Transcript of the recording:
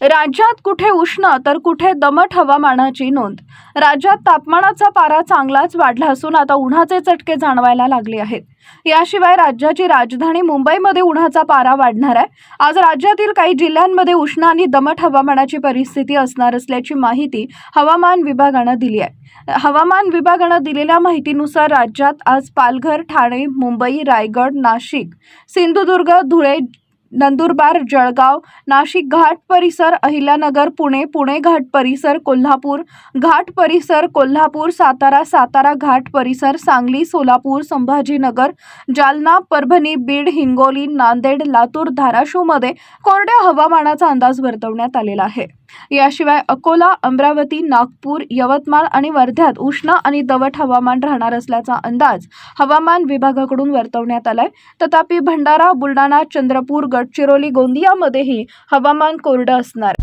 राज्यात कुठे उष्ण तर कुठे दमट हवामानाची नोंद. राज्यात तापमानाचा पारा चांगलाच वाढला असून आता उन्हाचे चटके जाणवायला लागले आहेत. याशिवाय राज्याची राजधानी मुंबईमध्ये उन्हाचा पारा वाढणार आहे. आज राज्यातील काही जिल्ह्यांमध्ये उष्ण आणि दमट हवामानाची परिस्थिती असणार असल्याची माहिती हवामान विभागानं दिली आहे. हवामान विभागानं दिलेल्या माहितीनुसार राज्यात आज पालघर ठाणे मुंबई रायगड नाशिक सिंधुदुर्ग धुळे नंदुरबार जळगाव नाशिक घाट परिसर अहिल्यानगर पुणे पुणे घाट परिसर कोल्हापूर घाट परिसर कोल्हापूर सातारा सातारा घाट परिसर सांगली सोलापूर संभाजीनगर जालना परभणी बीड हिंगोली नांदेड लातूर धाराशिवमध्ये कोरड्या हवामानाचा अंदाज वर्तवण्यात आलेला आहे. याशिवाय अकोला अमरावती नागपूर यवतमाळ आणि वर्ध्यात उष्ण आणि दवट हवामान राहणार असल्याचा अंदाज हवामान विभागाकडून वर्तवण्यात आलाय. तथापि भंडारा बुलढाणा चंद्रपूर गडचिरोली गोंदियामध्येही हवामान कोरडं असणार.